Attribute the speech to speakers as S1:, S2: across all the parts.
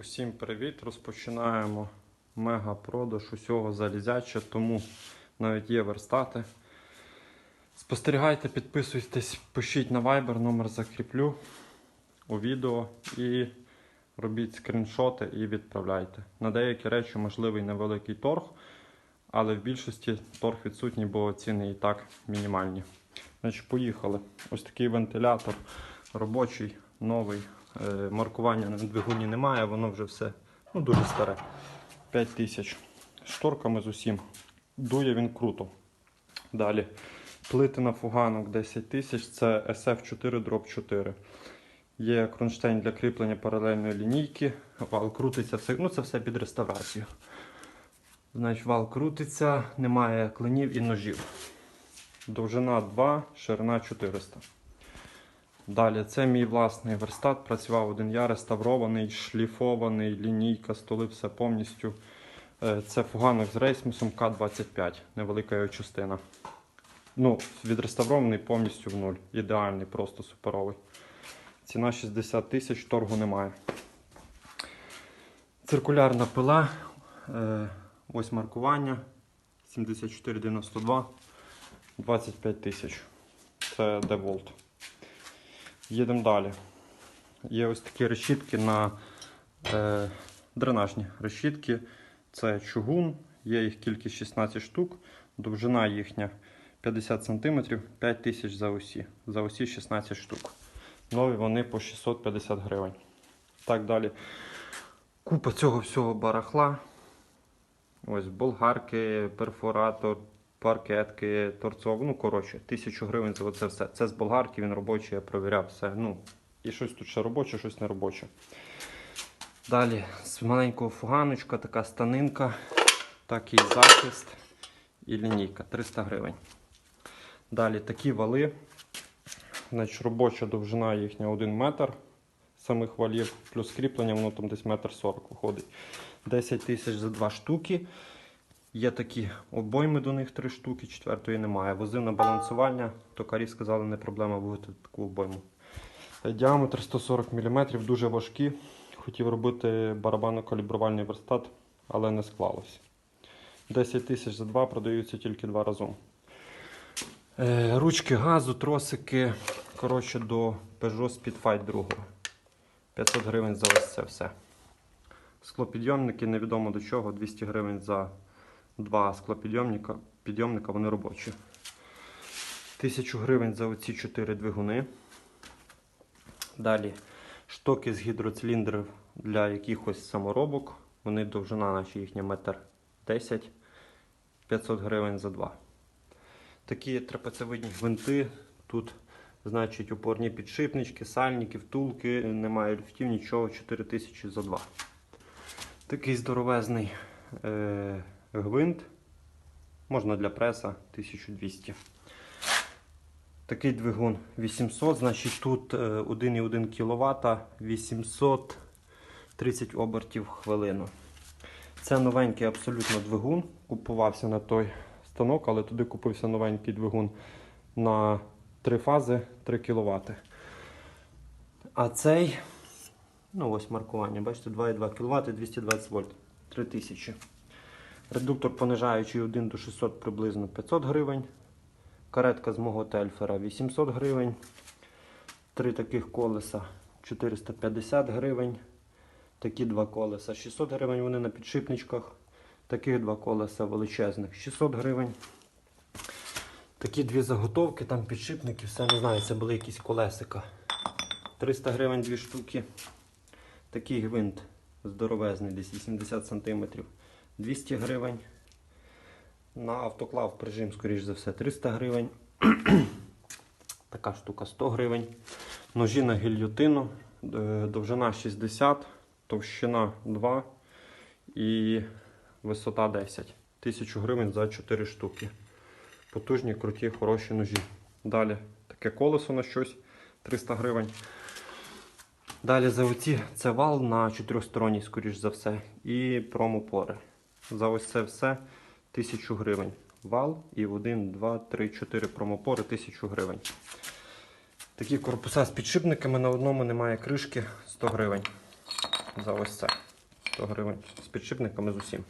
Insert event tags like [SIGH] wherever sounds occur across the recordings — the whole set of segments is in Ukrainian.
S1: Усім привіт! Розпочинаємо мега-продаж усього залізяча, тому навіть є верстати. Спостерігайте, підписуйтесь, пишіть на Viber, номер закріплю у відео і робіть скріншоти і відправляйте. На деякі речі можливий невеликий торг, але в більшості торг відсутній, бо ціни і так мінімальні. Значить, поїхали. Ось такий вентилятор робочий, новий. Е, Маркування на двигуні немає, воно вже все ну, дуже старе. 5 тисяч. Шторками з усім. Дує він круто. Далі. Плити на фуганок 10 тисяч, це SF4 Drop 4. Є кронштейн для кріплення паралельної лінійки. Вал крутиться, все, ну це все під реставрацію. Значить, вал крутиться, немає клинів і ножів. Довжина 2, ширина 400. Далі, це мій власний верстат. Працював один я, реставрований, шліфований, лінійка, столи, все повністю. Е, Це фуганок з рейсмусом К-25, невелика його частина. Ну, відреставрований повністю в нуль. Ідеальний, просто суперовий. Ціна 60 тисяч, торгу немає. Циркулярна пила. Е, Ось маркування. 7492. 25 тисяч. Це деволт. Їдемо далі. Є ось такі решітки на е, дренажні решітки. Це чугун, є їх кількість 16 штук, довжина їхня 50 см, 5 тисяч за осі. За осі 16 штук. Нові вони по 650 гривень. Так далі. Купа цього всього барахла. Ось болгарки, перфоратор, паркетки, торцов. Ну, коротше, тисячу гривень за це все. Це з болгарки, він робочий, я провіряв все. Ну, і щось тут ще робоче, щось не робоче. Далі з маленького фуганочка, така станинка, такий захист і лінійка 300 гривень. Далі такі вали. Значить, робоча довжина їхня 1 метр самих валів, плюс кріплення, воно там десь метр 40 виходить. 10 тисяч за 2 штуки. Є такі обойми до них 3 штуки, четвертої немає. Возив на балансування, токарі сказали, не проблема виготовити таку обойму. Е, Діаметр 140 мм, дуже важкі. Хотів робити барабанно-калібрувальний верстат, але не склалося. 10 тисяч за 2 продаються тільки два разом. Е, Ручки газу, тросики. Коротше, до Peugeot Speedfight 2. 500 гривень за ось це все. Склопідйомники, невідомо до чого, 200 гривень за два склопідйомника, підйомника, вони робочі. 1000 гривень за оці 4 двигуни. Далі штоки з гідроциліндрів для якихось саморобок. Вони довжина наче їхня метр 10 500 гривень за два. Такі трапецевидні гвинти. Тут, значить, опорні підшипнички, сальники, втулки, немає люфтів, нічого, 4000 за два. Такий здоровезний е, гвинт. Можна для преса 1200. Такий двигун 800, значить тут е, 1,1 кВт 830 обертів хвилину. Це новенький абсолютно двигун. Купувався на той станок, але туди купився новенький двигун на 3 фази 3 кВт. А цей, ну ось маркування, бачите, 2,2 кВт 220 вольт 3000. Редуктор понижаючий 1 до 600 приблизно 500 гривень. Каретка з мого тельфера 800 гривень. Три таких колеса 450 гривень. Такі два колеса 600 гривень, вони на підшипничках. Таких два колеса величезних 600 гривень. Такі дві заготовки, там підшипники, все не знаю, це були якісь колесика. 300 гривень дві штуки. Такий гвинт здоровезний, десь 80 см. 200 гривень. На автоклав прижим, скоріш за все, 300 гривень. [CLEARS THROAT] Така штука 100 гривень. Ножі на гільйотину. е, Довжина 60, товщина 2 і висота 10. 1000 гривень за 4 штуки. Потужні, круті, хороші ножі. Далі таке колесо на щось 300 гривень. Далі за оці це вал на чотирьохсторонній, скоріш за все. І промопори. За ось це все 1000 гривень. Вал і 1, 2, 3, 4 промопори 1000 гривень. Такі корпуса з підшипниками на одному немає кришки 100 гривень. за ось це. 100 гривень з підшипниками з усім.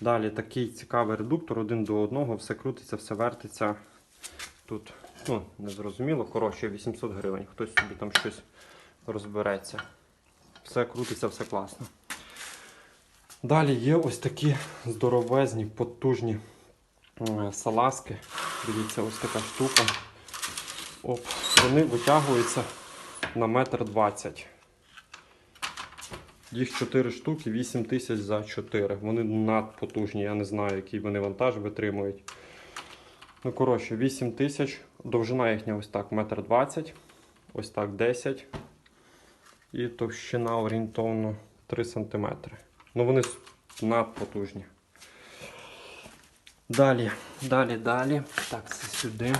S1: Далі такий цікавий редуктор один до одного, все крутиться, все вертиться. Тут, ну, незрозуміло, коротше, 800 гривень. Хтось собі там щось розбереться. Все крутиться, все класно. Далі є ось такі здоровезні, потужні салазки. Дивіться, ось така штука. Оп, вони витягуються на метр двадцять. Їх 4 штуки, 8 тисяч за 4. Вони надпотужні, я не знаю, який вони вантаж витримують. Ну, коротше, 8 тисяч. Довжина їхня ось так, метр двадцять. Ось так 10. І товщина орієнтовно 3 см. Ну, вони надпотужні. Далі, далі, далі. Так, це сюди.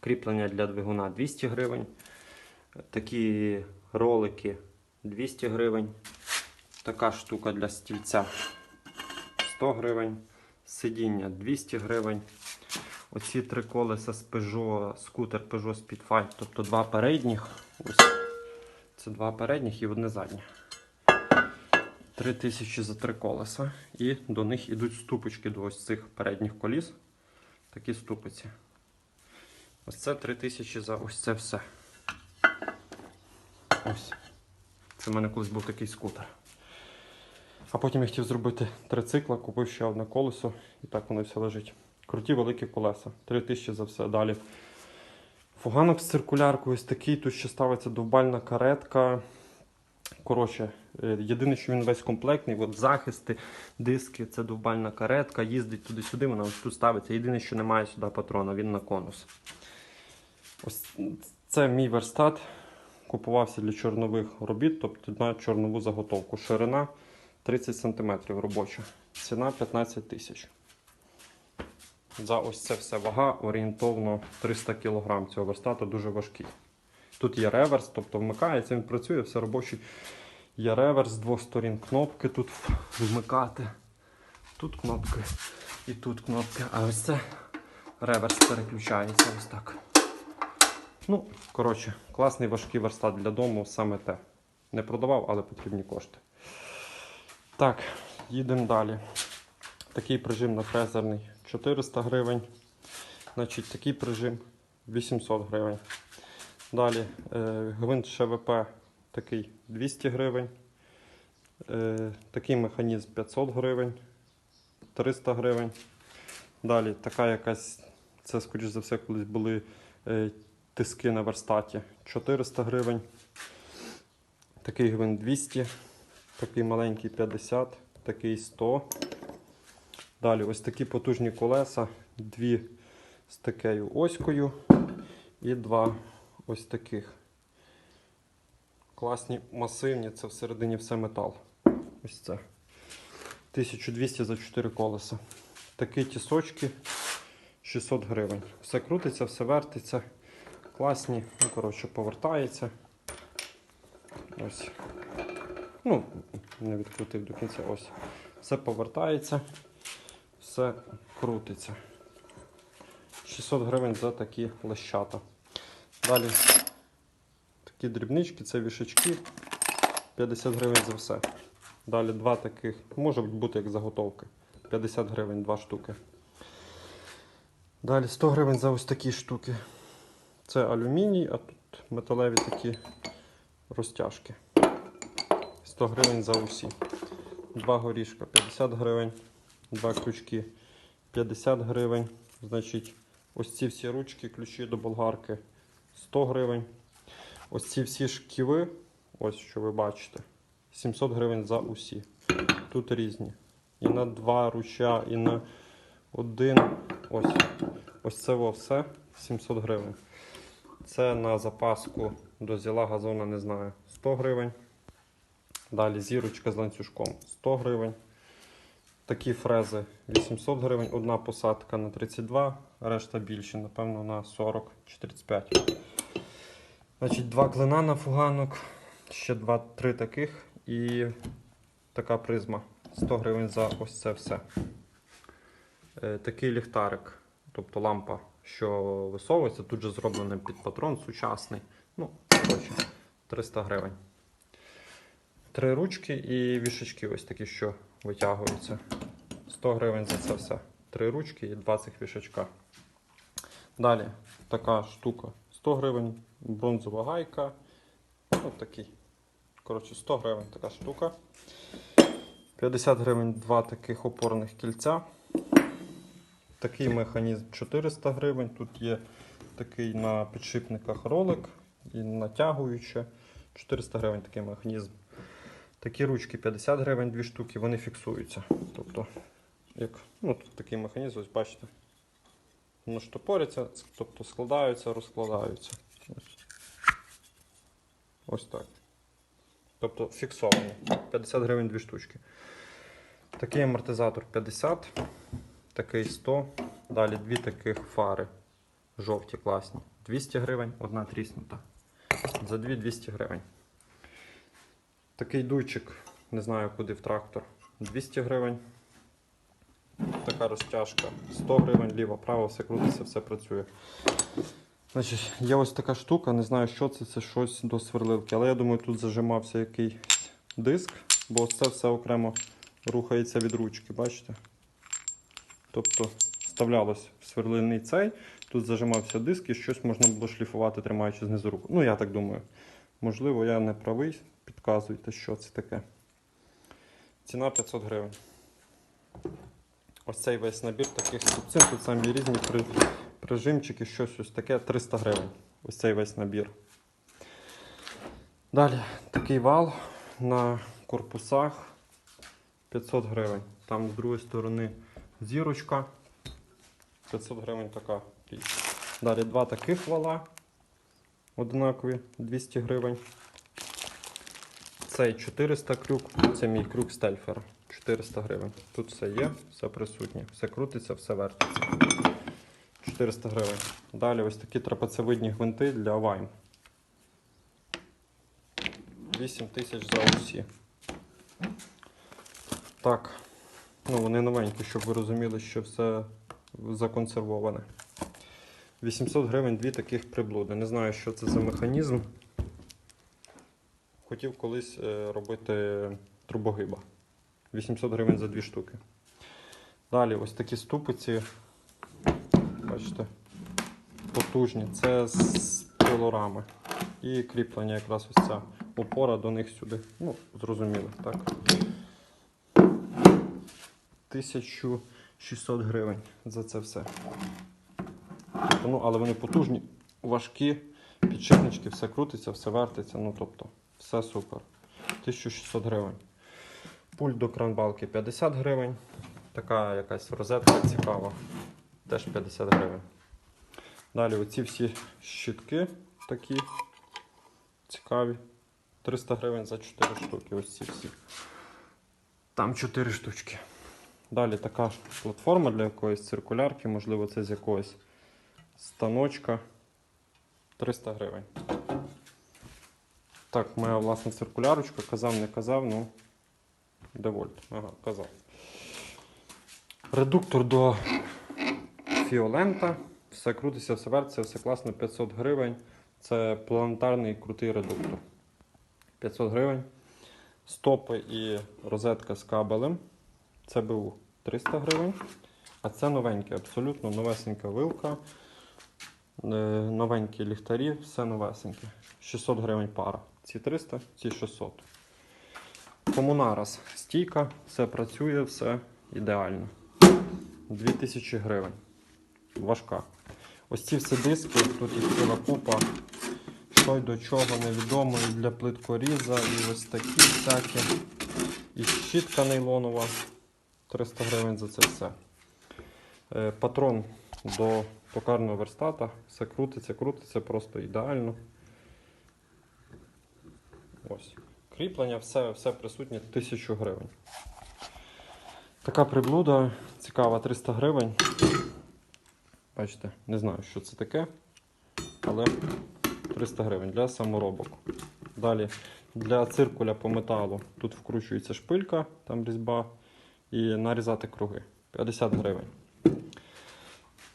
S1: Кріплення для двигуна 200 гривень. Такі ролики 200 гривень. Така штука для стільця 100 гривень. Сидіння 200 гривень. Оці три колеса з Peugeot, скутер Peugeot Speedfight, тобто два передніх. Ось. Це два передніх і одне заднє. 3 тисячі за три колеса. І до них ідуть ступочки до ось цих передніх коліс. Такі ступиці. Ось це 3 тисячі за ось це все. Ось. Це в мене колись був такий скутер. А потім я хотів зробити три цикла, купив ще одне колесо, і так воно все лежить. Круті великі колеса. 3 тисячі за все. Далі. Фуганок з циркуляркою ось такий. Тут ще ставиться довбальна каретка. Коротше, єдине, що він весь комплектний, от захисти, диски, це довбальна каретка, їздить туди-сюди, вона ось тут ставиться. Єдине, що немає сюди патрона, він на конус. Ось це мій верстат. Купувався для чорнових робіт, тобто на чорнову заготовку. Ширина 30 см робоча. Ціна 15 тисяч. За ось це все вага орієнтовно 300 кг цього верстата дуже важкий. Тут є реверс, тобто вмикається, він працює, все робочий. Є реверс з двох сторін кнопки тут вмикати. Тут кнопки і тут кнопки. А ось це реверс переключається ось так. Ну, коротше, класний важкий верстат для дому, саме те. Не продавав, але потрібні кошти. Так, їдемо далі. Такий прижим на фрезерний 400 гривень. Значить, такий прижим 800 гривень. Далі е, гвинт ШВП такий 200 гривень. Е, такий механізм 500 гривень, 300 гривень. Далі така якась, це, скоріш за все, колись були е, тиски на верстаті 400 гривень. Такий гвинт 200, такий маленький 50, такий 100. Далі ось такі потужні колеса, дві з такою оською і два ось таких. Класні масивні, це всередині все метал. Ось це. 1200 за 4 колеса. Такі тісочки 600 гривень. Все крутиться, все вертиться. Класні, ну, коротше, повертається. Ось. Ну, не відкрутив до кінця. Ось. Все повертається, все крутиться. 600 гривень за такі лещата. Далі такі дрібнички, це вішачки. 50 гривень за все. Далі два таких, може бути як заготовки. 50 гривень, два штуки. Далі 100 гривень за ось такі штуки. Це алюміній, а тут металеві такі розтяжки. 100 гривень за усі. Два горішка 50 гривень, два крючки 50 гривень. Значить, ось ці всі ручки, ключі до болгарки 100 гривень. Ось ці всі шківи, ось що ви бачите, 700 гривень за усі. Тут різні. І на два руча, і на один. Ось. Ось це все 700 гривень. Це на запаску до зіла газона, не знаю, 100 гривень. Далі зірочка з ланцюжком 100 гривень. Такі фрези 800 гривень. Одна посадка на 32, решта більше, напевно, на 40 чи 35. Значить, два клина на фуганок, ще два-три таких і така призма. 100 гривень за ось це все. Е, такий ліхтарик, тобто лампа, що висовується, тут же зроблений під патрон сучасний. Ну, коротше, 300 гривень. Три ручки і вішачки ось такі, що витягуються. 100 гривень за це все. Три ручки і два цих вішачка. Далі така штука 100 гривень, бронзова гайка. Ось такий. Коротше, 100 гривень така штука. 50 гривень два таких опорних кільця. Такий механізм 400 гривень. Тут є такий на підшипниках ролик і натягуюче. 400 гривень такий механізм. Такі ручки 50 гривень, дві штуки, вони фіксуються. Тобто, як ну, тут такий механізм, ось бачите. Воно штопоряться, тобто складаються, розкладаються. Ось, так. Тобто фіксовані. 50 гривень дві штучки. Такий амортизатор 50, такий 100. Далі дві таких фари. Жовті, класні. 200 гривень, одна тріснута. За дві 200 гривень. Такий дуйчик, не знаю куди в трактор. 200 гривень. Така розтяжка 100 гривень, ліво, право, все крутиться, все працює. Значить, є ось така штука, не знаю, що це, це щось до сверлилки, але я думаю, тут зажимався якийсь диск, бо це все окремо рухається від ручки, бачите? Тобто вставлялось в сверлильний цей, тут зажимався диск і щось можна було шліфувати, тримаючи знизу руку. Ну, я так думаю. Можливо, я не правий, підказуйте, що це таке. Ціна 500 гривень. Ось цей весь набір таких субцин, тут самі різні прижимчики, щось ось таке 300 гривень. Ось цей весь набір. Далі такий вал на корпусах 500 гривень. Там з другої сторони зірочка. 500 гривень така. Далі два таких вала однакові 200 гривень. Цей 400 крюк, це мій крюк стельфера. 400 гривень. Тут все є, все присутнє, все крутиться, все вертиться. 400 гривень. Далі ось такі трапецевидні гвинти для вайм. 8 тисяч за усі. Так. Ну, вони новенькі, щоб ви розуміли, що все законсервоване. 800 гривень дві таких приблуди. Не знаю, що це за механізм. Хотів колись е, робити трубогиба. 800 гривень за дві штуки. Далі ось такі ступиці. Бачите, потужні. Це з пилорами. І кріплення якраз ось ця опора до них сюди. Ну, зрозуміло, так. 1600 гривень за це все. Тобто, ну, але вони потужні, важкі, підшипнички, все крутиться, все вертиться. Ну, тобто, все супер. 1600 гривень. Пульт до кранбалки 50 гривень. Така якась розетка цікава. Теж 50 гривень. Далі оці всі щитки такі цікаві. 300 гривень за 4 штуки. Ось ці всі. Там 4 штучки. Далі така ж платформа для якоїсь циркулярки, можливо, це з якогось станочка. 300 гривень. Так, моя власна циркулярочка. Казав, не казав, ну. Девольт. Ага, казав. Редуктор до фіолента. Все крутиться, все вертиться, все класно, 500 гривень. Це планетарний крутий редуктор. 500 гривень. Стопи і розетка з кабелем. Це БУ 300 гривень. А це новеньке, абсолютно новесенька вилка. Е, Новенькі ліхтарі, все новесеньке. 600 гривень пара. Ці 300, ці 600. Комунарас стійка, все працює, все ідеально. 2000 гривень. Важка. Ось ці всі диски, тут їх ціла купа. Що й до чого невідомо, і для плиткоріза, і ось такі всякі. І щітка нейлонова. 300 гривень за це все. Е, Патрон до токарного верстата. Все крутиться, крутиться просто ідеально. Ось. Кріплення, все, все присутнє 1000 гривень. Така приблуда цікава 300 гривень. Бачите, не знаю, що це таке, але 300 гривень для саморобок. Далі для циркуля по металу тут вкручується шпилька, там різьба, і нарізати круги 50 гривень.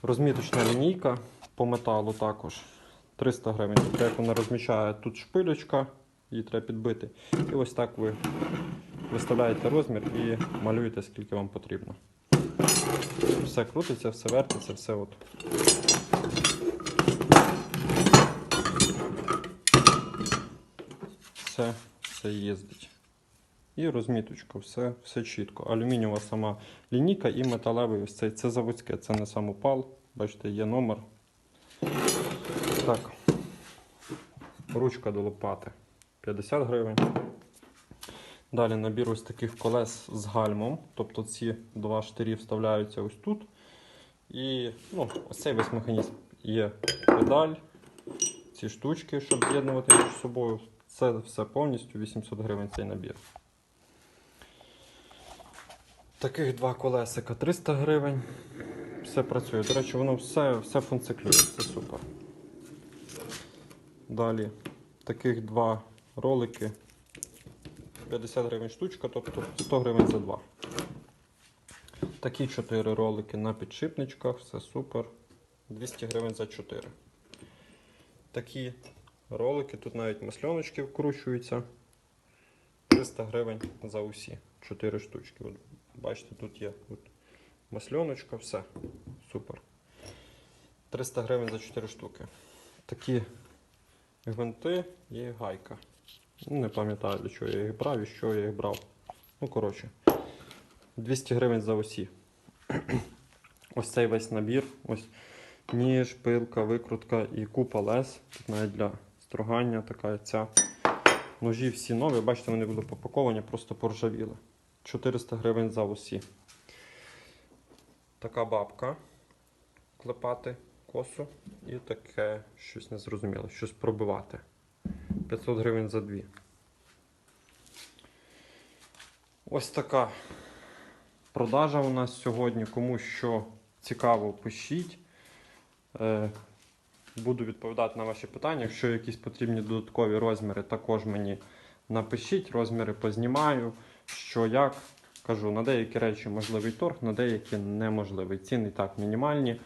S1: Розміточна лінійка по металу також 300 гривень. Тобто, як вона розмічає тут шпилечка, її треба підбити. І ось так ви виставляєте розмір і малюєте, скільки вам потрібно. Все крутиться, все вертиться, все от. Все, все їздить. І розміточка, все, все чітко. Алюмінієва сама лінійка і металевий ось цей. Це заводське, це не самопал. Бачите, є номер. Так. Ручка до лопати 50 гривень. Далі набір ось таких колес з гальмом. Тобто ці два штирі вставляються ось тут. І ну, ось цей весь механізм є педаль, ці штучки, щоб з'єднувати між собою. Це все повністю 800 гривень цей набір. Таких два колесика 300 гривень. Все працює. До речі, воно все, все функціклює, це супер. Далі таких два ролики 50 гривень штучка, тобто 100 гривень за два. Такі 4 ролики на підшипничках, все супер. 200 гривень за 4. Такі ролики, тут навіть масльоночки вкручуються. 300 гривень за усі 4 штучки. От, бачите, тут є от, масльоночка, все. Супер. 300 гривень за 4 штуки. Такі гвинти і гайка. Не пам'ятаю, для чого я їх брав і що я їх брав. Ну, коротше, 200 гривень за осі. [CLEARS THROAT] Ось цей весь набір. Ось ніж, пилка, викрутка і купа лез. Тут навіть для строгання така ця. Ножі всі нові, бачите, вони були попаковані, просто поржавіли. 400 гривень за осі. Така бабка. Клепати косу. І таке щось незрозуміле, щось пробивати. 500 гривень за дві. Ось така продажа у нас сьогодні. Кому що цікаво, пишіть. Е, Буду відповідати на ваші питання. Якщо якісь потрібні додаткові розміри, також мені напишіть, розміри познімаю, що як. Кажу, на деякі речі можливий торг, на деякі неможливий. Ціни так мінімальні.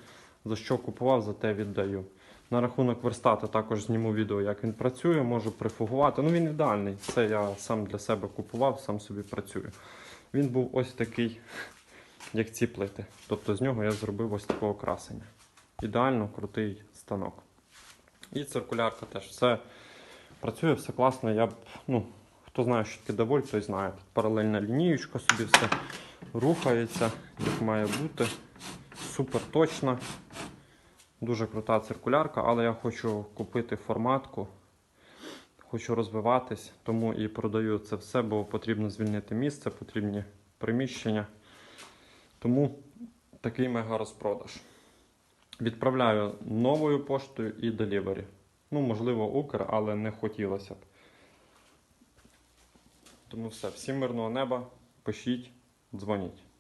S1: За що купував, за те віддаю. На рахунок верстата також зніму відео, як він працює, можу прифугувати. Ну він ідеальний. Це я сам для себе купував, сам собі працюю. Він був ось такий, як ці плити. Тобто з нього я зробив ось такого красення. Ідеально крутий станок. І циркулярка теж все працює, все класно. Я ну, хто знає, що таке доволь, той знає. Тут паралельна лінієчка собі все рухається, як має бути. Супер точно. Дуже крута циркулярка, але я хочу купити форматку. Хочу розвиватись, тому і продаю це все, бо потрібно звільнити місце, потрібні приміщення. Тому такий мега розпродаж. Відправляю новою поштою і делівері. Ну, можливо, Укр, але не хотілося б. Тому все. Всім мирного неба. Пишіть, дзвоніть.